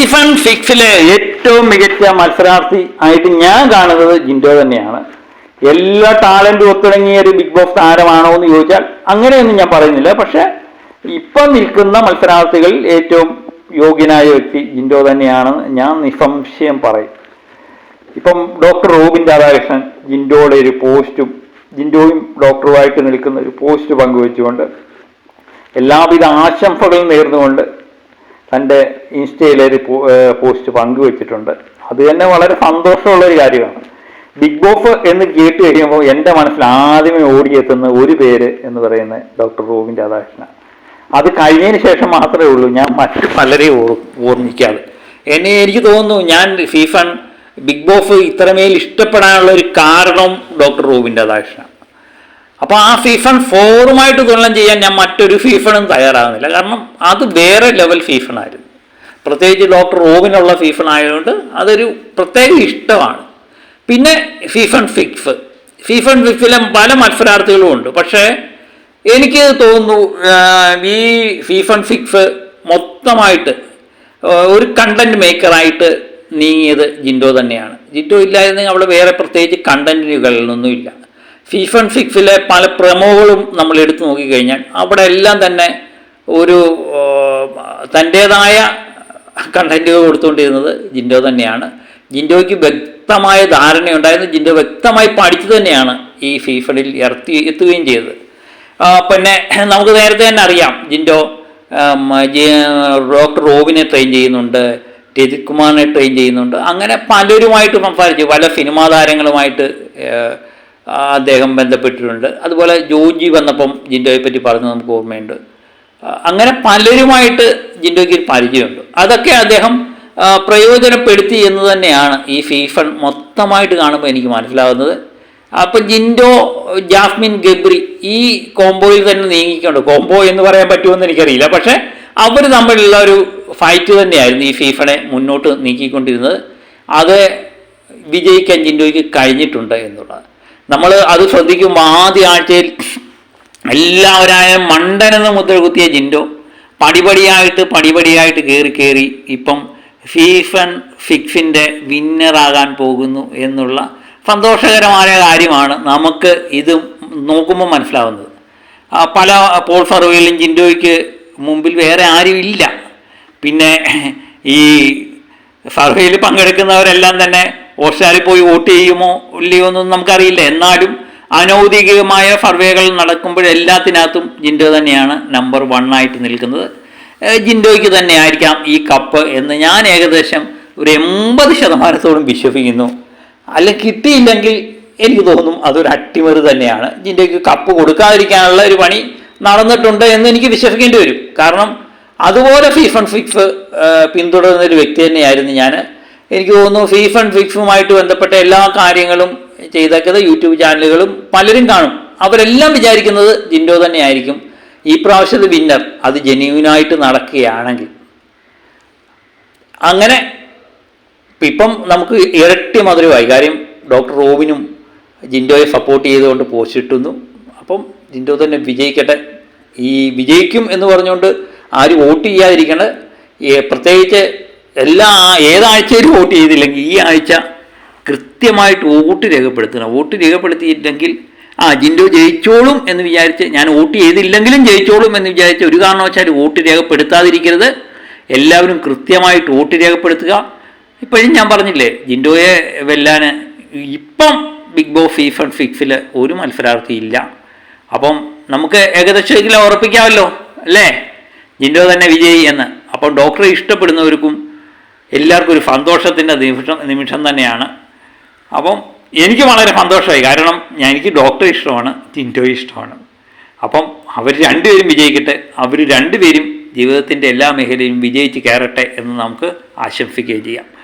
ഫീഫൺ സിക്സിലെ ഏറ്റവും മികച്ച മത്സരാർത്ഥി ആയിട്ട് ഞാൻ കാണുന്നത് ജിൻഡോ തന്നെയാണ്. എല്ലാ ടാലന്റും ഒത്തിണങ്ങിയ ഒരു ബിഗ് ബോസ് താരമാണോ എന്ന് ചോദിച്ചാൽ അങ്ങനെയൊന്നും ഞാൻ പറയുന്നില്ല. പക്ഷെ ഇപ്പം നിൽക്കുന്ന മത്സരാർത്ഥികളിൽ ഏറ്റവും യോഗ്യനായ വ്യക്തി ജിൻഡോ തന്നെയാണ് ഞാൻ നിസ്സംശയം പറയും. ഇപ്പം ഡോക്ടർ റോബിൻ രാധാകൃഷ്ണൻ ജിൻഡോയുടെ ഒരു പോസ്റ്റും ജിൻഡോയും ഡോക്ടറുമായിട്ട് നിൽക്കുന്ന ഒരു പോസ്റ്റ് പങ്കുവെച്ചുകൊണ്ട് എല്ലാവിധ ആശംസകളും നേർന്നുകൊണ്ട് തന്റെ ഇൻസ്റ്റയിലൊരു പോസ്റ്റ് പങ്കുവെച്ചിട്ടുണ്ട്. അത് തന്നെ വളരെ സന്തോഷമുള്ള ഒരു കാര്യമാണ്. ബിഗ് ബോസ് എന്ന് കേട്ട് കഴിയുമ്പോൾ എന്റെ മനസ്സിൽ ആദ്യമേ ഓടിയെത്തുന്ന ഒരു പേര് എന്ന് പറയുന്ന ഡോക്ടർ റോബിൻ രാധാകൃഷ്ണൻ. അത് കഴിഞ്ഞതിന് ശേഷം മാത്രമേ ഉള്ളൂ. ഞാൻ മറ്റ് പലരെയും ഓർ ഓർമ്മിക്കാതെ. എന്നെ എനിക്ക് തോന്നുന്നു ഞാൻ ഫീഫൺ ബിഗ് ബോസ് ഇത്രമേൽ ഇഷ്ടപ്പെടാനുള്ള ഒരു കാരണം ഡോക്ടർ റോബിൻ രാധാകൃഷ്ണൻ അപ്പോൾ ആ ഫീഫൺ ഫോറുമായിട്ട് തുലനം ചെയ്യാൻ ഞാൻ മറ്റൊരു ഫീഫണും തയ്യാറാകുന്നില്ല. കാരണം അത് വേറെ ലെവൽ ഫീഫണായിരുന്നു പ്രത്യേകിച്ച് ഡോക്ടർ റോബിനുള്ള ഫീഫൺ ആയതുകൊണ്ട് അതൊരു പ്രത്യേക ഇഷ്ടമാണ്. പിന്നെ ഫീഫൺ ഫിക്സ് ഫീഫൺ ഫിക്ഫിലെ പല മത്സരാർത്ഥികളും ഉണ്ട്. പക്ഷേ എനിക്ക് തോന്നുന്നു ഈ ഫീഫൺ ഫിക്സ് മൊത്തമായിട്ട് ഒരു കണ്ടന്റ് മേക്കറായിട്ട് നീങ്ങിയത് ജിൻഡോ തന്നെയാണ്. ജിൻഡോ ഇല്ലായിരുന്നെങ്കിൽ അവിടെ വേറെ പ്രത്യേകിച്ച് കണ്ടന്റുകളൊന്നുമില്ല ഫീഫൺ ഫിക്സിലെ പല പ്രമോകളും നമ്മൾ എടുത്തു നോക്കിക്കഴിഞ്ഞാൽ അവിടെ എല്ലാം തന്നെ ഒരു തന്റേതായ കണ്ടന്റുകൾ കൊടുത്തുകൊണ്ടിരുന്നത് ജിൻഡോ തന്നെയാണ്. ജിൻഡോയ്ക്ക് വ്യക്തമായ ധാരണയുണ്ടായിരുന്നു. ജിൻഡോ വ്യക്തമായി പഠിച്ചു തന്നെയാണ് ഈ ഫീഫണിൽ ഇറത്തി എത്തുകയും ചെയ്തത്. പിന്നെ നമുക്ക് നേരത്തെ തന്നെ അറിയാം ജിൻഡോ ഡോക്ടർ റോബിനെ ട്രെയിൻ ചെയ്യുന്നുണ്ട് രജിത് കുമാറിനെ ട്രെയിൻ ചെയ്യുന്നുണ്ട്. അങ്ങനെ പലരുമായിട്ട് സംസാരിച്ചു. പല സിനിമാ താരങ്ങളുമായിട്ട് അദ്ദേഹം ബന്ധപ്പെട്ടിട്ടുണ്ട്. അതുപോലെ ജോജി വന്നപ്പം ജിൻഡോയെ പറ്റി പറഞ്ഞ് നമുക്ക് ഓർമ്മയുണ്ട്. അങ്ങനെ പലരുമായിട്ട് ജിൻഡോയ്ക്ക് പരിചയമുണ്ട്. അതൊക്കെ അദ്ദേഹം പ്രയോജനപ്പെടുത്തി എന്ന് തന്നെയാണ് ഈ ഫീഫൺ മൊത്തമായിട്ട് കാണുമ്പോൾ എനിക്ക് മനസ്സിലാവുന്നത്. അപ്പം ജിൻഡോ ജാസ്മിൻ ഗബ്രി ഈ കോംബോയിൽ തന്നെ നീങ്ങിക്കൊണ്ട് കോംബോ എന്ന് പറയാൻ പറ്റുമെന്ന് എനിക്കറിയില്ല. പക്ഷേ അവർ തമ്മിലുള്ള ഒരു ഫൈറ്റ് തന്നെയായിരുന്നു ഈ ഫീഫണെ മുന്നോട്ട് നീക്കിക്കൊണ്ടിരുന്നത്. അത് വിജയിക്കാൻ ജിൻഡോയ്ക്ക് കഴിഞ്ഞിട്ടുണ്ട് എന്നുള്ളത് നമ്മൾ അത് ശ്രദ്ധിക്കുമ്പോൾ ആദ്യ ആഴ്ചയിൽ എല്ലാവരായ മണ്ടനെന്ന് മുദ്ര കുത്തിയ ജിൻഡോ പടിപടിയായിട്ട് പടിപടിയായിട്ട് കയറി കയറി ഇപ്പം ഫീഫൻ ഫിക്സിന്റെ വിന്നറാകാൻ പോകുന്നു എന്നുള്ള സന്തോഷകരമായ കാര്യമാണ് നമുക്ക് ഇത് നോക്കുമ്പോൾ മനസ്സിലാവുന്നത്. പല പോൾ സർവേയിലും ജിൻഡോയ്ക്ക് മുമ്പിൽ വേറെ ആരും ഇല്ല. പിന്നെ ഈ സർവേയിൽ പങ്കെടുക്കുന്നവരെല്ലാം തന്നെ ഓസ്ട്രേലിയയിൽ പോയി വോട്ട് ചെയ്യുമോ ഇല്ലയോ എന്നൊന്നും നമുക്കറിയില്ല. എന്നാലും അനൗദ്യോഗികമായ സർവേകൾ നടക്കുമ്പോഴെല്ലാത്തിനകത്തും ജിൻഡോ തന്നെയാണ് നമ്പർ വൺ ആയിട്ട് നിൽക്കുന്നത്. ജിൻഡോയ്ക്ക് തന്നെ ആയിരിക്കാം ഈ കപ്പ് എന്ന് ഞാൻ ഏകദേശം ഒരു എൺപത് ശതമാനത്തോളം വിശ്വസിക്കുന്നു. അല്ല കിട്ടിയില്ലെങ്കിൽ എനിക്ക് തോന്നും അതൊരു അട്ടിമറി തന്നെയാണ്. ജിൻഡോയ്ക്ക് കപ്പ് കൊടുക്കാതിരിക്കാനുള്ള ഒരു പണി നടന്നിട്ടുണ്ട് എന്ന് എനിക്ക് വിശ്വസിക്കേണ്ടി വരും. കാരണം അതുപോലെ ഫീഫൺ ഫിക്സ് പിന്തുടരുന്ന ഒരു വ്യക്തി തന്നെയായിരുന്നു ഞാൻ എനിക്ക് തോന്നുന്നു ഫീഫൺ ഫിക്സുമായിട്ട് ബന്ധപ്പെട്ട എല്ലാ കാര്യങ്ങളും ചെയ്തേക്കത് യൂട്യൂബ് ചാനലുകളും പലരും കാണും. അവരെല്ലാം വിചാരിക്കുന്നത് ജിൻഡോ തന്നെയായിരിക്കും. ഈ പ്രാവശ്യത്തെ വിന്നർ അത് ജെന്യൂനായിട്ട് നടക്കുകയാണെങ്കിൽ. അങ്ങനെ ഇപ്പം നമുക്ക് ഇരട്ടി മധുരമായി. കാര്യം ഡോക്ടർ റോബിനും ജിൻഡോയെ സപ്പോർട്ട് ചെയ്തുകൊണ്ട് പോസ്റ്റ് ഇട്ടുന്നു അപ്പം ജിൻഡോ തന്നെ വിജയിക്കട്ടെ. ഈ വിജയിക്കും എന്ന് പറഞ്ഞുകൊണ്ട് ആരും വോട്ട് ചെയ്യാതിരിക്കേണ്ട. പ്രത്യേകിച്ച് എല്ലാ ഏതാഴ്ചയിലും വോട്ട് ചെയ്തില്ലെങ്കിൽ ഈ ആഴ്ച കൃത്യമായിട്ട് വോട്ട് രേഖപ്പെടുത്തണം. വോട്ട് രേഖപ്പെടുത്തിയില്ലെങ്കിൽ ആ ജിൻഡോ ജയിച്ചോളും എന്ന് വിചാരിച്ച് ഞാൻ വോട്ട് ചെയ്തില്ലെങ്കിലും ജയിച്ചോളും എന്ന് വിചാരിച്ച് ഒരു കാരണവശാലും വോട്ട് രേഖപ്പെടുത്താതിരിക്കരുത്. എല്ലാവരും കൃത്യമായിട്ട് വോട്ട് രേഖപ്പെടുത്തുക. ഇപ്പോഴും ഞാൻ പറഞ്ഞില്ലേ ജിൻഡോയെ വെല്ലാൻ ഇപ്പം ബിഗ് ബോസ് ആൻഡ് ഫിക്സിൽ ഒരു മത്സരാർത്ഥി ഇല്ല. അപ്പം നമുക്ക് ഏകദേശം ഉറപ്പിക്കാമല്ലോ അല്ലേ? ജിൻഡോ തന്നെ വിജയി എന്ന്. അപ്പം ഡോക്ടറെ ഇഷ്ടപ്പെടുന്നവർക്കും എല്ലാവർക്കും ഒരു സന്തോഷത്തിന്റെ നിമിഷം നിമിഷം തന്നെയാണ്. അപ്പം എനിക്ക് വളരെ സന്തോഷമായി. കാരണം ഞാൻ എനിക്ക് ഡോക്ടർ ഇഷ്ടമാണ് ടിന്റോ ഇഷ്ടമാണ്. അപ്പം അവർ രണ്ടുപേരും വിജയിക്കട്ടെ അവർ രണ്ടുപേരും ജീവിതത്തിന്റെ എല്ലാ മേഖലയിലും വിജയിച്ച് കയറട്ടെ എന്ന് നമുക്ക് ആശംസിക്കുകയും ചെയ്യാം.